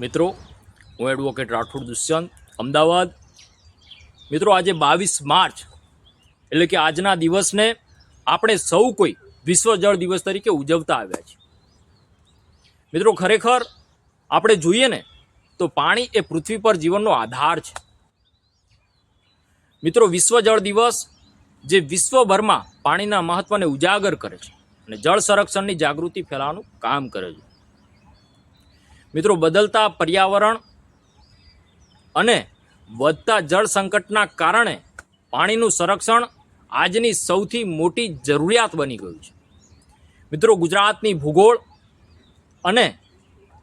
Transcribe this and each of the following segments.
મિત્રો, હું એડવોકેટ રાઠોડ દુષ્યંત, અમદાવાદ. મિત્રો, આજે બાવીસ માર્ચ, એટલે કે આજના દિવસને આપણે સૌ કોઈ વિશ્વ જળ દિવસ તરીકે ઉજવતા આવ્યા છીએ. મિત્રો, ખરેખર આપણે જોઈએ ને, તો પાણી એ પૃથ્વી પર જીવનનો આધાર છે. મિત્રો, વિશ્વ જળ દિવસ જે વિશ્વભરમાં પાણીના મહત્વને ઉજાગર કરે છે અને જળ સંરક્ષણની જાગૃતિ ફેલાવવાનું કામ કરે છે. મિત્રો, બદલતા પર્યાવરણ અને વધતા જળ સંકટના કારણે પાણીનું સંરક્ષણ આજની સૌથી મોટી જરૂરિયાત બની ગયું છે. મિત્રો, ગુજરાતની ભૂગોળ અને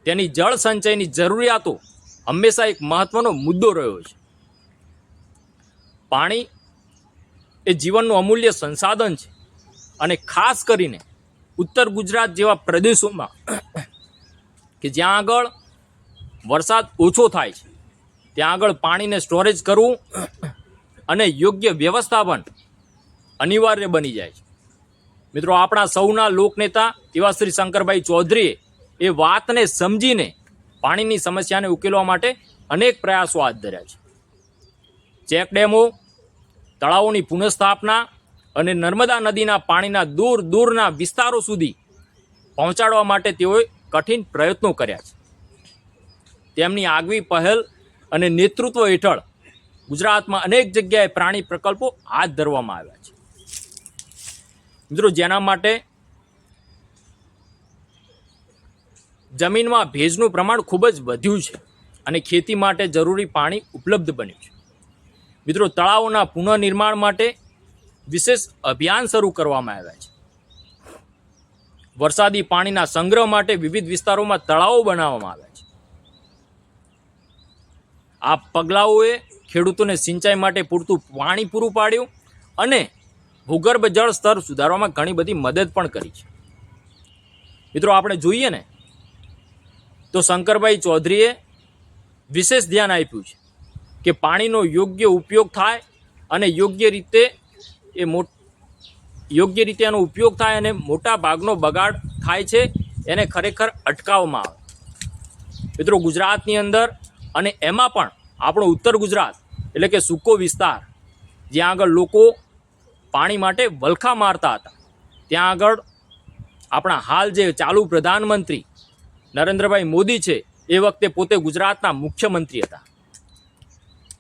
તેની જળ સંચયની જરૂરિયાતો હંમેશા એક મહત્વનો મુદ્દો રહ્યો છે. પાણી એ જીવનનું અમૂલ્ય સંસાધન છે અને ખાસ કરીને ઉત્તર ગુજરાત જેવા પ્રદેશોમાં કે જ્યાં આગળ વરસાદ ઓછો થાય છે, ત્યાં આગળ પાણીને સ્ટોરેજ કરવું અને યોગ્ય વ્યવસ્થાપન અનિવાર્ય બની જાય છે. મિત્રો, આપણા સૌના લોકનેતા એવા શ્રી શંકરભાઈ ચૌધરીએ એ વાતને સમજીને પાણીની સમસ્યાને ઉકેલવા માટે અનેક પ્રયાસો હાથ ધર્યા છે. ચેક ડેમો, તળાવોની પુનઃસ્થાપના અને નર્મદા નદીના પાણીના દૂર દૂરના વિસ્તારો સુધી પહોંચાડવા માટે તેઓએ કઠિન પ્રયત્નો કર્યા છે. તેમની આગવી પહેલ અને નેતૃત્વ હેઠળ ગુજરાતમાં અનેક જગ્યાએ પ્રાણી પ્રકલ્પો હાથ ધરવામાં આવ્યા છે. મિત્રો, જેના માટે જમીનમાં ભેજનું પ્રમાણ ખૂબ જ વધ્યું છે અને ખેતી માટે જરૂરી પાણી ઉપલબ્ધ બન્યું છે. મિત્રો, તળાવોના પુનઃનિર્માણ માટે વિશેષ અભિયાન શરૂ કરવામાં આવ્યા છે. વરસાદી પાણીના સંગ્રહ માટે વિવિધ વિસ્તારોમાં તળાવો બનાવવામાં આવ્યા છે. આ પગલાઓએ ખેડૂતોને સિંચાઈ માટે પૂરતું પાણી પૂરું પાડ્યું અને ભૂગર્ભ જળ સ્તર સુધારવામાં ઘણી બધી મદદ પણ કરી છે. મિત્રો, આપણે જોઈએ ને, તો શંકરભાઈ ચૌધરીએ વિશેષ ધ્યાન આપ્યું છે કે પાણીનો યોગ્ય ઉપયોગ થાય અને યોગ્ય રીતે એ મોટ યોગ્ય રીતે એનો ઉપયોગ થાય અને મોટા ભાગનો બગાડ થાય છે, એને ખરેખર અટકાવવામાં આવે. મિત્રો, ગુજરાતની અંદર અને એમાં પણ આપણો ઉત્તર ગુજરાત એટલે કે સૂકો વિસ્તાર, જ્યાં આગળ લોકો પાણી માટે વલખા મારતા હતા, ત્યાં આગળ આપણા હાલ જે ચાલુ પ્રધાનમંત્રી નરેન્દ્રભાઈ મોદી છે, એ વખતે પોતે ગુજરાતના મુખ્યમંત્રી હતા.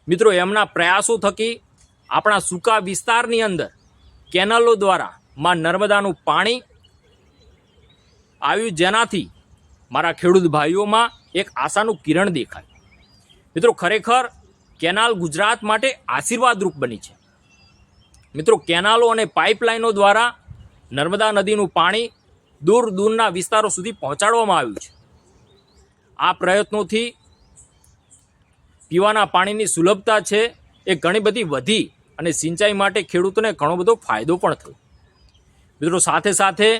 મિત્રો, એમના પ્રયાસો થકી આપણા સૂકા વિસ્તારની અંદર કેનાલો દ્વારા માં નર્મદાનું પાણી આવ્યું જેનાથી મારા ખેડૂત ભાઈઓમાં એક આશાનું કિરણ દેખાય. મિત્રો, ખરેખર કેનાલ ગુજરાત માટે આશીર્વાદરૂપ બની છે. મિત્રો, કેનાલો અને પાઇપલાઇનો દ્વારા નર્મદા નદીનું પાણી દૂર દૂરના વિસ્તારો સુધી પહોંચાડવામાં આવ્યું છે. આ પ્રયત્નોથી પીવાના પાણીની સુલભતા છે એ ઘણી બધી વધી અને સિંચાઈ માટે ખેડૂતોને ઘણો બધો ફાયદો પણ થયો. મિત્રો, સાથે સાથે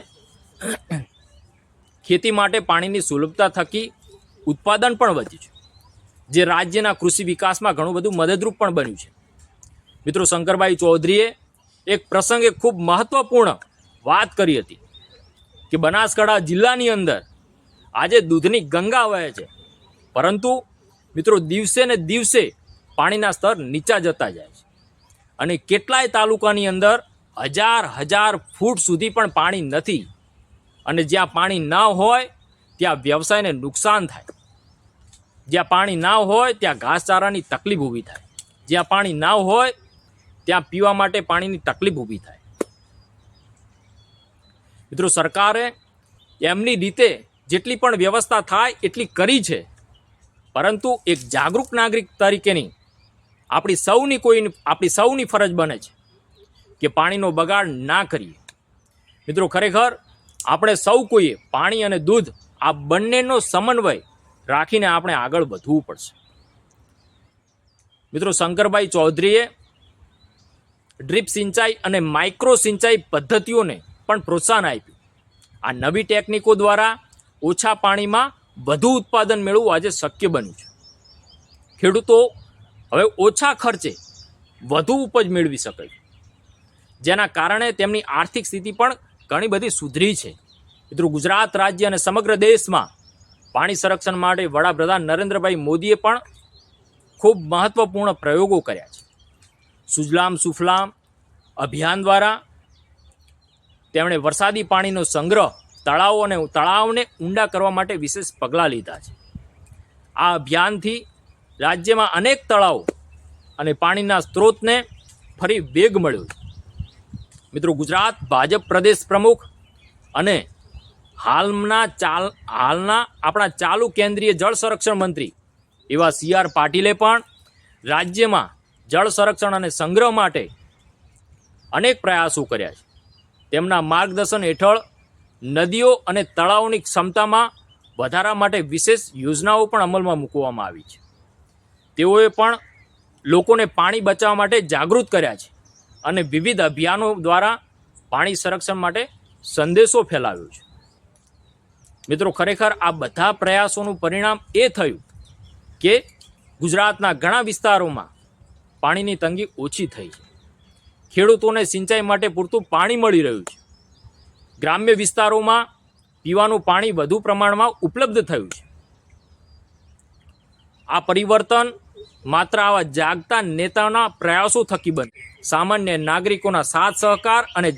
ખેતી માટે પાણીની સુલભતા થકી ઉત્પાદન પણ વધ્યું છે. જે રાજ્યના કૃષિ વિકાસમાં ઘણું બધું મદદરૂપ પણ બન્યું છે. મિત્રો, શંકરભાઈ ચૌધરીએ એક પ્રસંગે ખૂબ મહત્વપૂર્ણ વાત કરી હતી કે બનાસકાંઠા જિલ્લાની અંદર આજે દૂધની ગંગા વહે છે. પરંતુ મિત્રો, દિવસે ને દિવસે પાણીના સ્તર નીચા જતા જાય છે. અને કેટલાય તાલુકાની અંદર હજાર હજાર ફૂટ સુધી પણ પાણી નથી. અને જ્યાં પાણી ના હોય, ત્યાં વ્યવસાયને નુકસાન થાય. જ્યાં પાણી ના હોય, ત્યાં ઘાસચારાની તકલીફ ઊભી થાય. જ્યાં પાણી ના હોય, ત્યાં પીવા માટે પાણીની તકલીફ ઊભી થાય. મિત્રો, સરકારે એમની રીતે જેટલી પણ વ્યવસ્થા થાય, એટલી કરી છે. પરંતુ એક જાગૃત નાગરિક તરીકેની આપણી સૌની કોઈ આપણી સૌની ફરજ બને છે કે પાણીનો બગાડ ના કરીએ. મિત્રો, ખરેખર આપણે સૌ કોઈએ પાણી અને દૂધ આ બંનેનો સમન્વય રાખીને આપણે આગળ વધવું પડશે. મિત્રો, શંકરભાઈ ચૌધરીએ ડ્રીપ સિંચાઈ અને માઇક્રો સિંચાઈ પદ્ધતિઓને પણ પ્રોત્સાહન આપ્યું. આ નવી ટેકનિકો દ્વારા ઓછા પાણીમાં વધુ ઉત્પાદન મેળવવું આજે શક્ય બન્યું છે. ખેડૂતો હવે ઓછા ખર્ચે વધુ ઉપજ મેળવી શકે જેના કારણે તેમની આર્થિક સ્થિતિ પણ ઘણી બધી સુધરી છે. મિત્રો, ગુજરાત રાજ્ય અને સમગ્ર દેશમાં પાણી સંરક્ષણ માટે વડાપ્રધાન નરેન્દ્રભાઈ મોદીએ પણ ખૂબ મહત્વપૂર્ણ પ્રયોગો કર્યા છે. સુજલામ સુફલામ અભિયાન દ્વારા તેમણે વરસાદી પાણીનો સંગ્રહ તળાવો અને તળાવને ઊંડા કરવા માટે વિશેષ પગલાં લીધા છે. આ અભિયાનથી રાજ્યમાં અનેક તળાવો અને પાણીના સ્ત્રોતને ફરી વેગ મળ્યો છે. મિત્રો, ગુજરાત ભાજપ પ્રદેશ પ્રમુખ અને હાલના ચાલ, હાલના આપણા ચાલુ કેન્દ્રીય જળ સંરક્ષણ મંત્રી એવા સી આર પાટીલે પણ રાજ્યમાં જળ સંરક્ષણ અને સંગ્રહ માટે અનેક પ્રયાસો કર્યા છે. તેમના માર્ગદર્શન હેઠળ નદીઓ અને તળાવોની ક્ષમતામાં વધારા માટે વિશેષ યોજનાઓ પણ અમલમાં મૂકવામાં આવી છે. તેઓએ પણ લોકોને પાણી બચાવવા માટે જાગૃત કર્યા છે અને વિવિધ અભિયાનો દ્વારા પાણી સંરક્ષણ માટે સંદેશો ફેલાવ્યો છે. મિત્રો, ખરેખર આ બધા પ્રયાસોનું પરિણામ એ થયું કે ગુજરાતના ઘણા વિસ્તારોમાં પાણીની તંગી ઓછી થઈ છે. ખેડૂતોને સિંચાઈ માટે પૂરતું પાણી મળી રહ્યું છે. ગ્રામ્ય વિસ્તારોમાં પીવાનું પાણી વધુ પ્રમાણમાં ઉપલબ્ધ થયું છે. આ પરિવર્તન માત્ર આવા જાગતા નેતાના પ્રયાસો થકી બને. સામાન્ય નાગરિકોના સાથ સહકાર અને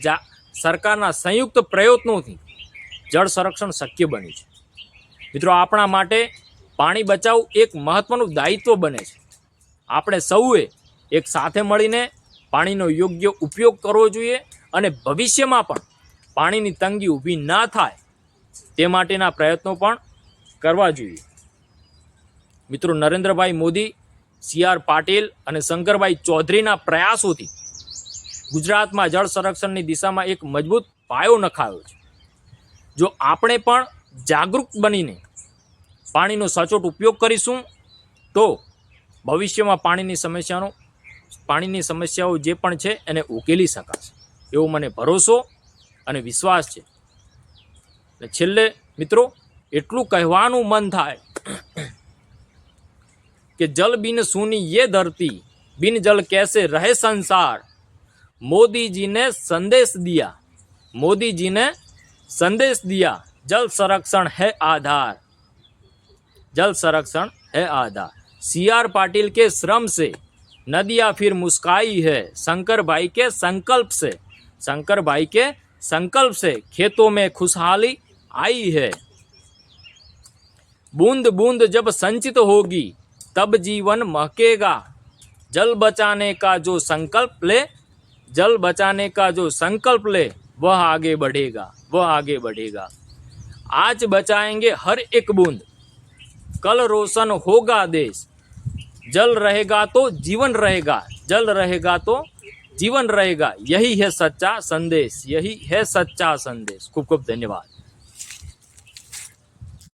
સરકારના સંયુક્ત પ્રયત્નોથી જળ સંરક્ષણ શક્ય બન્યું છે. મિત્રો, આપણા માટે પાણી બચાવવું એક મહત્વનું દાયિત્વ બને છે. આપણે સૌએ એક સાથે મળીને પાણીનો યોગ્ય ઉપયોગ કરવો જોઈએ અને ભવિષ્યમાં પણ પાણીની તંગી ઊભી ના થાય તે માટેના પ્રયત્નો પણ કરવા જોઈએ. મિત્રો, નરેન્દ્રભાઈ મોદી સી આર પાટીલ અને શંકરભાઈ ચૌધરીના પ્રયાસોથી ગુજરાતમાં જળ સંરક્ષણની દિશામાં એક મજબૂત પાયો નખાયો છે. જો આપણે પણ જાગૃત બનીને પાણીનો સચોટ ઉપયોગ કરીશું, તો ભવિષ્યમાં પાણીની સમસ્યાનો, પાણીની સમસ્યાઓ જે પણ છે એને ઉકેલી શકાશે. એવો મને ભરોસો અને વિશ્વાસ છે. છેલ્લે મિત્રો, એટલું કહેવાનું મન થાય कि जल बिन सुनी ये धरती, बिन जल कैसे रहे संसार? मोदी जी ने संदेश दिया। मोदी जी ने संदेश दिया, जल संरक्षण है आधार। जल संरक्षण है आधार। सी आर पाटिल के श्रम से, नदियाँ फिर मुस्काई है शंकर भाई के संकल्प से। शंकर भाई के संकल्प से खेतों में खुशहाली आई है। बूंद बूंद जब संचित होगी तब जीवन महकेगा। जल बचाने का जो संकल्प ले, जल बचाने का जो संकल्प ले, वह आगे बढ़ेगा, वह आगे बढ़ेगा। आज बचाएँगे हर एक बूंद। कल रोशन होगा देश। जल रहेगा तो जीवन रहेगा, जल रहेगा तो जीवन रहेगा। यही है सच्चा संदेश, यही है सच्चा संदेश। खूब खूब धन्यवाद।